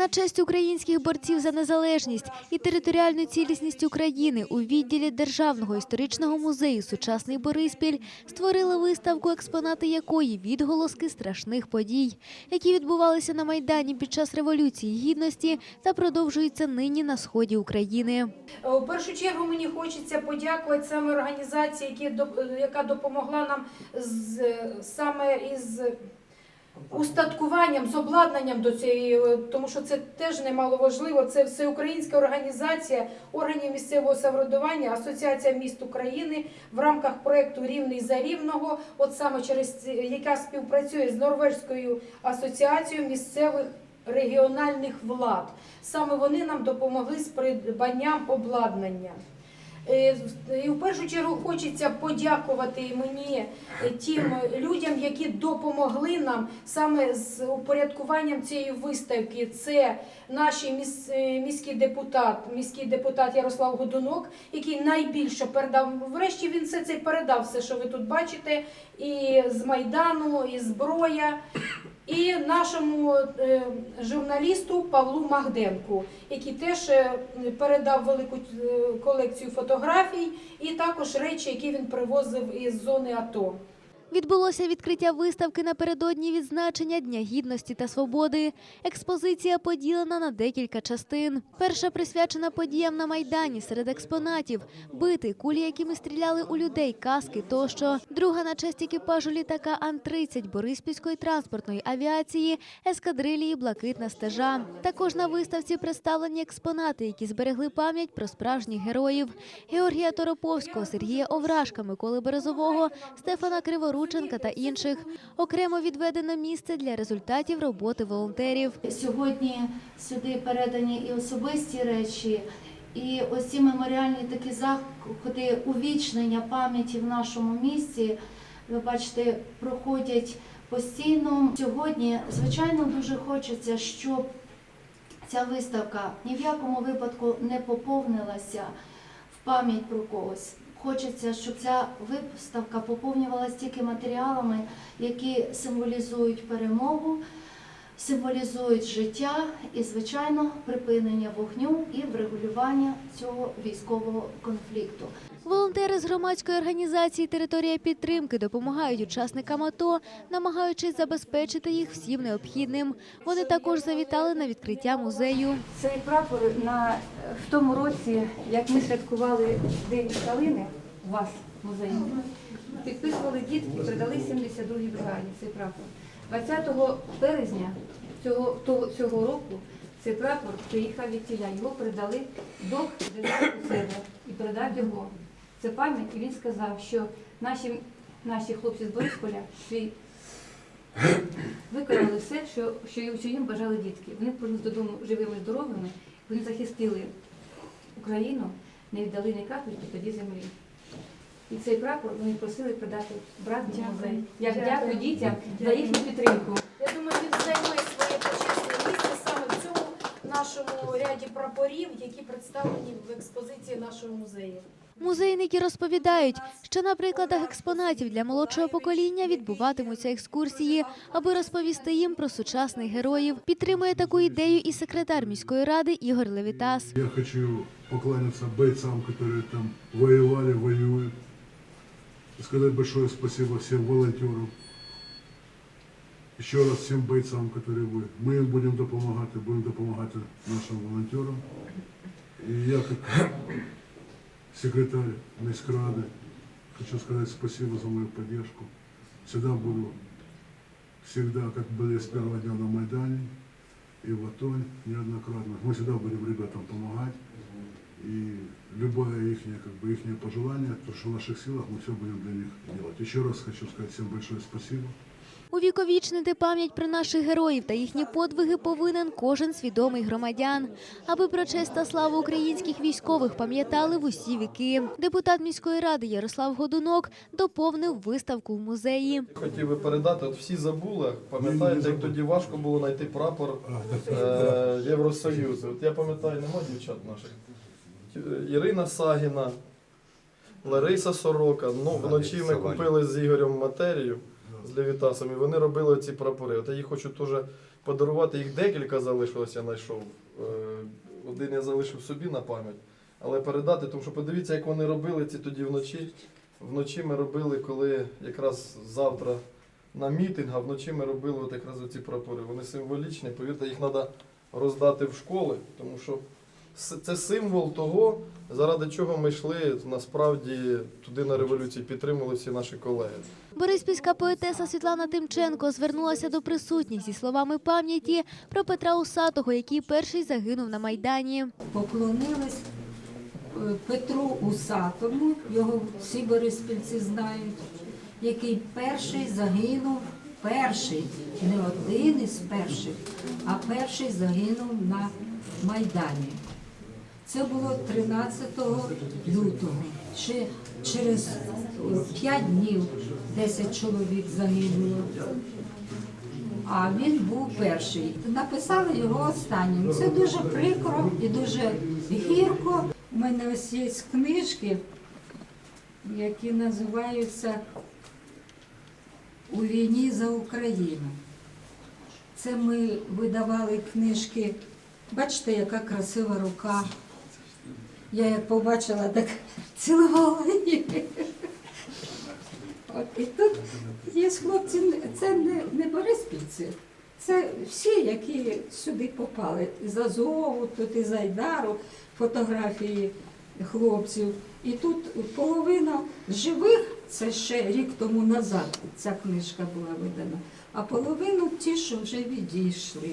На честь українських борців за незалежність і територіальну цілісність України у відділі Державного історичного музею Сучасний Бориспіль створили виставку, експонати якої відголоски страшних подій, які відбувалися на майдані під час революції гідності та продовжуються нині на сході України. Е, У першу чергу мені хочеться подякувати саме організації, яка допомогла нам з, саме із устаткуванням, з обладнанням до цієї, е, тому що це теж немало важливо. Це всеукраїнська організація органів місцевого самоврядування, Асоціація міст України в рамках проєкту Рівний за рівного, от саме через яка співпрацює з Норвезькою асоціацією місцевих регіональних влад. Саме вони нам допомогли з придбанням обладнання. Е, І в першу чергу хочеться подякувати мені е, тим людям, які допомогли нам саме з упорядкуванням цієї виставки. Це наш е, міський депутат, міський депутат Ярослав Годунок, який найбільше передав. Врешті він все це передав, все, що ви тут бачите, і з майдану, і зброя. І нашому е, журналісту Павлу Магденку, який теж е, передав велику е, колекцію фотографій, і також речі, які він привозив із зони АТО. Відбулося відкриття виставки напередодні відзначення Дня гідності та свободи. Експозиція поділена на декілька частин. Перша присвячена подіям на майдані серед експонатів, бити, кулі, якими стріляли у людей, каски тощо. Друга на честь екіпажу літака Ан-30 Бориспільської транспортної авіації, ескадрилії Блакитна стежа. Також на виставці представлені експонати, які зберегли пам'ять про справжніх героїв Георгія Тороповського, Сергія Овражка, Миколи Березового, Стефана Криворученка та інших. Окремо відведено місце для результатів роботи волонтерів. Сьогодні сюди передані і особисті речі, і ось ці меморіальні такі заходи увічнення пам'яті в нашому місті. Ви бачите, проходять постійно. Сьогодні, звичайно, дуже хочеться, щоб ця виставка ні в якому випадку не поповнилася в пам'ять про когось. Хочеться, щоб ця виставка поповнювалася тільки матеріалами, які символізують перемогу, символізують життя і, звичайно, припинення вогню і врегулювання цього військового конфлікту. Волонтери з громадської організації Територія підтримки допомагають учасникам АТО, намагаючись забезпечити їх всім необхідним. Вони також завітали на відкриття музею. Цей прапор на в тому році, як ми святкували День калини у вас в музеї, підписували дітки, передали 72-й бригаді цей прапор. 20 березня цього, того, цього року цей прапор приїхав від тіля. Його передали до себе і передав його. Це пам'ять, і він сказав, що наші, наші хлопці з Борисполя виконали все, що, що, що їм бажали дітки. Вони повернулися додому живими, здоровими, вони захистили Україну, не віддали ні капельки тоді землі. І цей прапор вони просили передати брат в музей. Як дякую дітям за їхню підтримку. Я думаю, він займе своє почесне місце саме в цьому нашому ряді прапорів, які представлені в експозиції нашого музею. Музейники розповідають, що на прикладах експонатів для молодшого покоління відбуватимуться екскурсії, аби розповісти їм про сучасних героїв. Підтримує таку ідею і секретар міської ради Ігор Левітас. Я хочу покланяться бойцам, которые там воевали, воюют. Сказать большое спасибо всем волонтерам. Еще раз всем бойцам, которые вы. Мы им будем допомагати, будем допомагати нашим волонтерам. И я как секретарь міськради хочу сказать спасибо за мою поддержку. Всегда буду, всегда, как были с первого дня на Майдане и в АТО неоднократно. Мы всегда будем ребятам помогать. Любое их, как бы, их пожелание, то, что в наших силах, мы все будем для них делать. Еще раз хочу сказать всем большое спасибо. Увіковічнити пам'ять про наших героїв та їхні подвиги повинен кожен свідомий громадян, аби про честь та славу українських військових пам'ятали в усі віки. Депутат міської ради Ярослав Годунок доповнив виставку в музеї. Хотів би передати, от всі забули, пам'ятаєте, як тоді важко було знайти прапор е, Євросоюзу. От я пам'ятаю, нема дівчат наших. Ірина Сагіна, Лариса Сорока. Ну, вночі ми купили з Ігорем матерію, з Левітасом, і вони робили ці прапори. От я їх хочу теж подарувати. Їх декілька залишилось, я знайшов. Е, Один я залишив собі на пам'ять. Але передати, тому що подивіться, як вони робили ці тоді вночі. Вночі ми робили, коли якраз завтра на мітинг, а вночі ми робили от якраз ці прапори. Вони символічні, повірте, їх треба роздати в школи, тому що це символ того, заради чого ми йшли насправді туди на революцію, підтримували всі наші колеги. Бориспільська поетеса Світлана Тимченко звернулася до присутніх зі словами пам'яті про Петра Усатого, який перший загинув на Майдані. поклонились е, Петру Усатому, його всі бориспільці знають, який перший загинув, перший, не один із перших, а перший загинув на Майдані. Це було 13 лютого. Ще через 5 днів 10 чоловік загинуло. А він був перший. Написали його останнім. Це дуже прикро і дуже гірко. У мене ось є книжки, які називаються У війні за Україну. Це ми видавали книжки. Бачите, яка красива рука. Я як побачила, так цілувала її. От, і тут є хлопці, це не, не бориспільці, це всі, які сюди попали. Із Азову, тут із Айдару, фотографії хлопців. І тут половина живих, це ще рік тому назад ця книжка була видана, а половину ті, що вже відійшли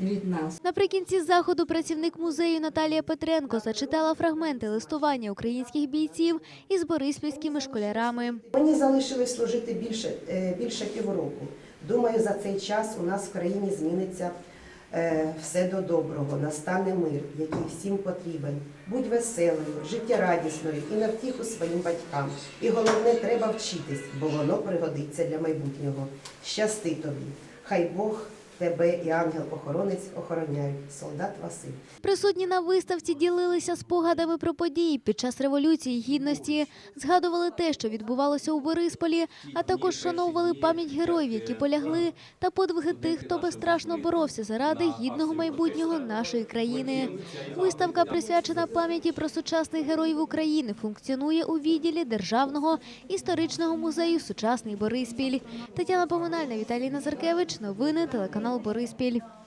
від нас. Наприкінці заходу працівник музею Наталія Петренко зачитала фрагменти листування українських бійців із бориспільськими школярами. Мені залишилось служити більше, е, більше півроку. Думаю, за цей час у нас в країні зміниться все до доброго, настане мир, який всім потрібен. Будь веселою, життєрадісною і на втіху своїм батькам. І головне, треба вчитись, бо воно пригодиться для майбутнього. Щасти тобі. Хай Бог тебе і ангел-охоронець охороняють. Солдат Василь. Присутні на виставці ділилися спогадами про події під час революції гідності, згадували те, що відбувалося у Борисполі, а також шановували пам'ять героїв, які полягли, та подвиги тих, хто безстрашно боровся заради гідного майбутнього нашої країни. Виставка, присвячена пам'яті про сучасних героїв України, функціонує у відділі Державного історичного музею Сучасний Бориспіль. Тетяна Поминальна, Віталій Назаркевич. Новини телеканал Бориспіль.